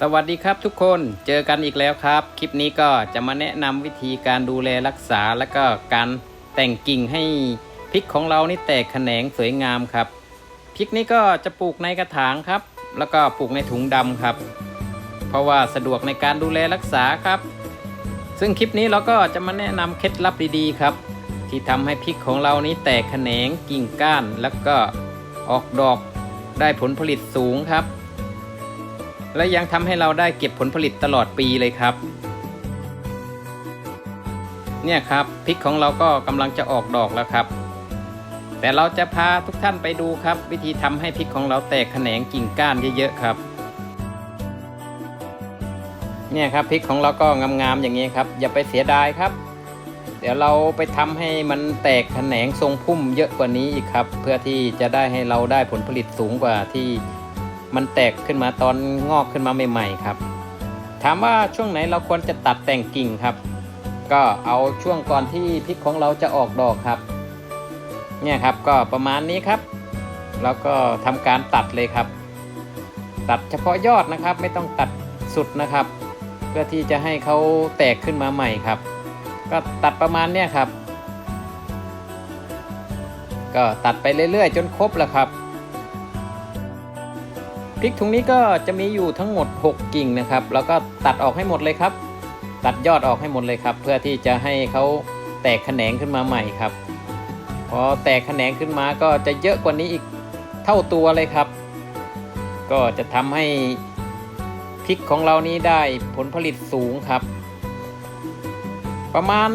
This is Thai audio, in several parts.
สวัสดีครับทุกคนเจอกันอีกแล้วครับ คลิปนี้ก็จะมาแนะนำวิธีการดูแลรักษา และก็การแต่งกิ่งให้พริกของเรานี่แตกแขนงสวยงามครับพริกนี้ก็จะปลูกในกระถางครับ แล้วก็ปลูกในถุงดำครับ เพราะว่าสะดวกในการดูแลรักษาครับ ซึ่งคลิปนี้เราก็จะมาแนะนำเคล็ดลับดีๆครับ ที่ทำให้พริกของเรานี้แตกแขนงกิ่งก้าน แล้วก็ออกดอกได้ผลผลิตสูงครับ และยังทำให้เราได้เก็บผลผลิตตลอดปีเลยครับ เนี่ยครับพริกของเราก็กำลังจะออกดอกแล้วครับ แต่เราจะพาทุกท่านไปดูครับ วิธีทำให้พริกของเราแตกแขนงกิ่งก้านเยอะๆครับเนี่ยครับพริกของเราก็งามๆอย่างนี้ครับ อย่าไปเสียดายครับ เดี๋ยวเราไปทำให้มันแตกแขนงทรงพุ่มเยอะกว่านี้อีกครับ เพื่อที่จะได้ให้เราได้ผลผลิตสูงกว่าที่ มันแตกขึ้นมาตอนงอกขึ้นมาใหม่ๆครับ ถามว่าช่วงไหนเราควรจะตัดแต่งกิ่งครับ ก็เอาช่วงก่อนที่พริกของเราจะออกดอกครับ เนี่ยครับก็ประมาณนี้ครับ แล้วก็ทำการตัดเลยครับ ตัดเฉพาะยอดนะครับ ไม่ต้องตัดสุดนะครับ เพื่อที่จะให้เขาแตกขึ้นมาใหม่ครับ ก็ตัดประมาณเนี้ยครับ ก็ตัดไปเรื่อยๆ จนครบแล้วครับ ริกถุงนี้ก็จะมีอยู่ทั้งหมด 6 กิ่งนะครับ แล้วก็ตัดออกให้หมดเลยครับ ตัดยอดออกให้หมดเลยครับ เพื่อที่จะให้เขาแตกแขนงขึ้นมาใหม่ครับ พอแตกแขนงขึ้นมาก็จะเยอะกว่านี้อีกเท่าตัวเลยครับ ก็จะทำให้พริกของเรานี้ได้ผลผลิตสูงครับ ประมาณ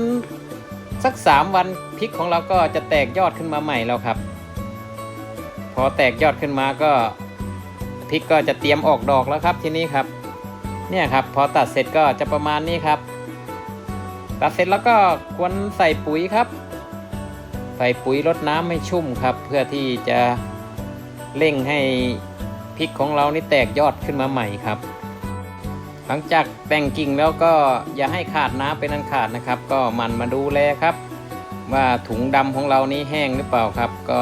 สัก 3 วันพริกของเราก็จะแตกยอดขึ้นมาใหม่แล้วครับ พอแตกยอดขึ้นมาก็ พริกก็จะเตรียมออกดอกแล้วครับทีนี้ครับ เนี่ยครับ พอตัดเสร็จก็จะประมาณนี้ครับ ตัดเสร็จแล้วก็ควรใส่ปุ๋ยครับ ใส่ปุ๋ยรดน้ำให้ชุ่มครับ เพื่อที่จะเร่งให้พริกของเรานี่แตกยอดขึ้นมาใหม่ครับ หลังจากแต่งกิ่งแล้วก็อย่าให้ขาดน้ำเป็นอันขาดนะครับ ก็หมันมาดูแลครับ ว่าถุงดำของเรานี้แห้งหรือเปล่าครับ ก็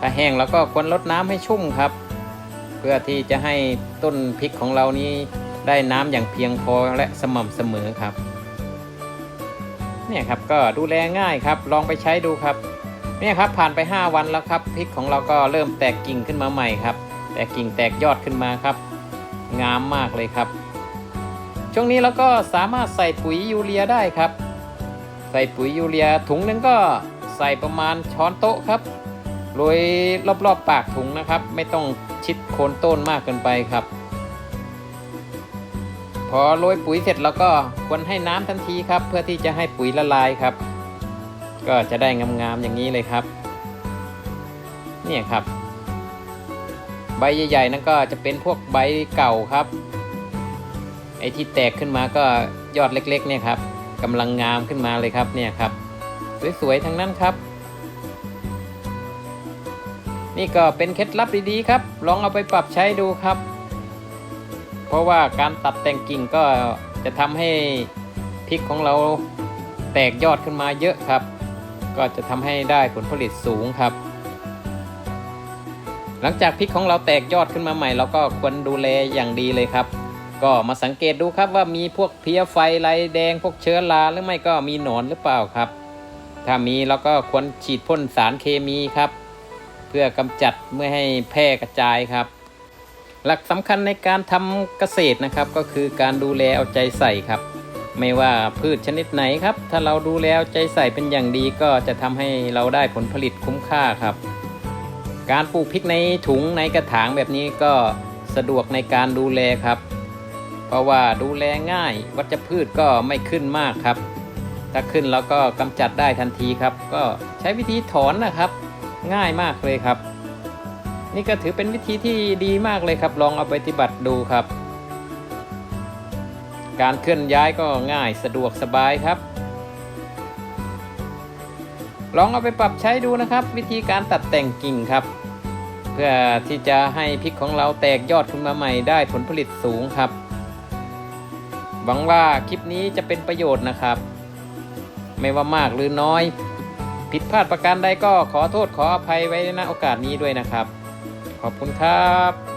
ถ้าแห้งแล้วก็ควรลดน้ำให้ชุ่มครับ เพื่อที่จะให้ต้นพริกของเรานี้ได้น้ำอย่างเพียงพอและสม่ำเสมอครับ เนี่ยครับก็ดูแลง่ายครับ ลองไปใช้ดูครับ เนี่ยครับผ่านไป 5 วันแล้วครับพริกของเราก็เริ่มแตกกิ่งขึ้นมาใหม่ครับ แตกกิ่งแตกยอดขึ้นมาครับ งามมากเลยครับ ช่วงนี้เราก็สามารถใส่ปุ๋ยยูเรียได้ครับ ใส่ปุ๋ยยูเรียถุงหนึงก็ใส่ประมาณช้อนโต๊ะครับโรยรอบๆปากถุงนะครับ ไม่ต้อง ชิดโคนต้นมากเกินไปครับ พอโรยปุ๋ยเสร็จแล้วก็ควรให้น้ำทันทีครับ เพื่อที่จะให้ปุ๋ยละลายครับ ก็จะได้งามๆอย่างนี้เลยครับ เนี่ยครับ ใบใหญ่ๆนั่นก็จะเป็นพวกใบเก่าครับ ไอ้ที่แตกขึ้นมาก็ยอดเล็กๆ เนี่ยครับกำลังงามขึ้นมาเลยครับเนี่ยครับ สวยๆทั้งนั้นครับ นี่ก็เป็นเคล็ดลับดีๆครับ ลองเอาไปปรับใช้ดูครับ เพราะว่าการตัดแต่งกิ่งก็จะทำให้พริกของเราแตกยอดขึ้นมาเยอะครับ ก็จะทำให้ได้ผลผลิตสูงครับ หลังจากพริกของเราแตกยอดขึ้นมาใหม่ เราก็ควรดูแลอย่างดีเลยครับ ก็มาสังเกตดูครับว่ามีพวกเพลี้ยไฟลายแดงพวกเชื้อราหรือไม่ก็มีหนอนหรือเปล่าครับ ถ้ามีเราก็ควรฉีดพ่นสารเคมีครับ เพื่อกำจัดเมื่อให้แพร่กระจายครับ หลักสำคัญในการทำเกษตรนะครับ ก็คือการดูแลเอาใจใส่ครับ ไม่ว่าพืชชนิดไหนครับ ถ้าเราดูแลเอาใจใส่เป็นอย่างดีก็จะทำให้เราได้ผลผลิตคุ้มค่าครับ การปลูกพริกในถุงในกระถางแบบนี้ก็สะดวกในการดูแลครับ เพราะว่าดูแลง่าย วัชพืชก็ไม่ขึ้นมากครับถ้าขึ้นแล้วก็กำจัดได้ทันทีครับ ก็ใช้วิธีถอนนะครับ ง่ายมากเลยครับ นี่ก็ถือเป็นวิธีที่ดีมากเลยครับ ลองเอาไปปฏิบัติดูครับ การเคลื่อนย้ายก็ง่ายสะดวกสบายครับ ลองเอาไปปรับใช้ดูนะครับ วิธีการตัดแต่งกิ่งครับ เพื่อที่จะให้พริกของเราแตกยอดขึ้นมาใหม่ได้ผลผลิตสูงครับหวังว่าคลิปนี้จะเป็นประโยชน์นะครับ ไม่ว่ามากหรือน้อย ผิดพลาดประการใดก็ขอโทษขออภัยไว้ณโอกาสนี้ด้วยนะครับ ขอบคุณครับ